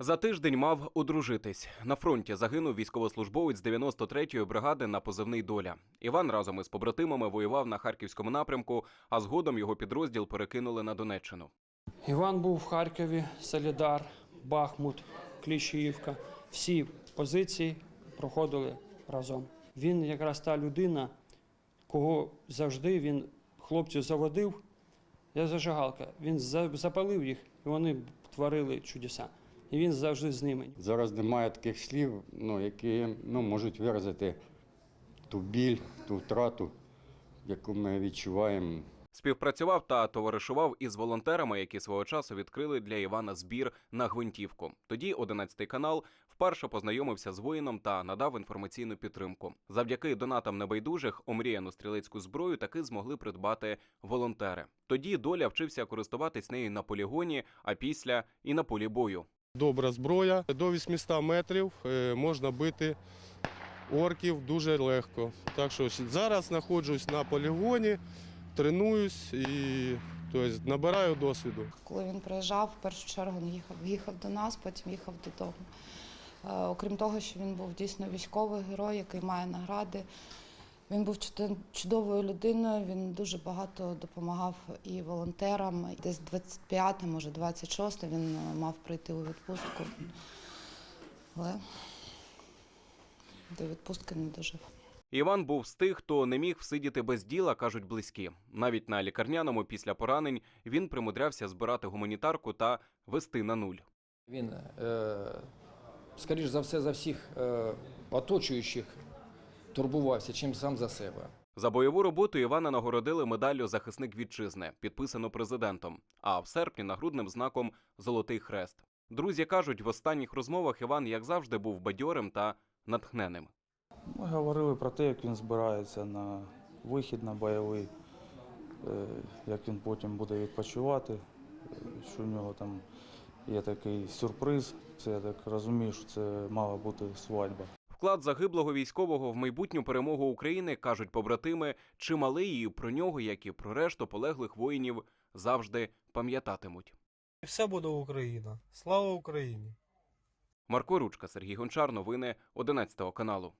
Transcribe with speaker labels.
Speaker 1: За тиждень мав одружитись. На фронті загинув військовослужбовець 93-ї бригади на позивний доля. Іван разом із побратимами воював на харківському напрямку, а згодом його підрозділ перекинули на Донеччину.
Speaker 2: Іван був в Харкові, Солідар, Бахмут, Кліщіївка. Всі позиції проходили разом. Він якраз та людина, кого завжди він хлопців заводив. Я зажигалка. Він за- запалив їх, і вони творили чудеса. І він завжди з ними.
Speaker 3: Зараз немає таких слів, ну, які ну, можуть виразити ту біль, ту втрату, яку ми відчуваємо.
Speaker 1: Співпрацював та товаришував із волонтерами, які свого часу відкрили для Івана збір на гвинтівку. Тоді 11 канал вперше познайомився з воїном та надав інформаційну підтримку. Завдяки донатам небайдужих омріяну стрілецьку зброю таки змогли придбати волонтери. Тоді доля вчився користуватись нею на полігоні, а після і на полі бою.
Speaker 4: Добра зброя. До 800 метрів е, можна бити орків дуже легко. Так що зараз знаходжусь на полігоні, тренуюсь і тобто, набираю досвіду.
Speaker 5: Коли він приїжджав, в першу чергу не їхав, їхав до нас, потім їхав додому. Е, Окрім того, що він був дійсно військовий герой, який має награди. Він був чудовою людиною, він дуже багато допомагав і волонтерам. Десь 25, може 26 він е, мав прийти у відпустку. Але до відпустки не дожив.
Speaker 1: Іван був з тих, хто не міг всидіти без діла, кажуть близькі. Навіть на лікарняному після поранень він примудрявся збирати гуманітарку та вести на нуль.
Speaker 6: Він, е, скоріш за все, за всіх е, оточуючих турбувався, чим сам за себе.
Speaker 1: За бойову роботу Івана нагородили медаллю Захисник вітчизни, підписану президентом. А в серпні нагрудним знаком Золотий хрест. Друзі кажуть, в останніх розмовах Іван, як завжди, був бадьорим та натхненим.
Speaker 7: Ми говорили про те, як він збирається на вихід на бойовий, е, як він потім буде відпочивати, що у нього там є такий сюрприз. Це я так розумію, що це мала бути свадьба.
Speaker 1: Вклад загиблого військового в майбутню перемогу України кажуть побратими, чималий і про нього, як і про решту полеглих воїнів, завжди пам'ятатимуть.
Speaker 8: Все буде Україна. Слава Україні!
Speaker 1: Марко Ручка, Сергій Гончар. Новини 11 каналу.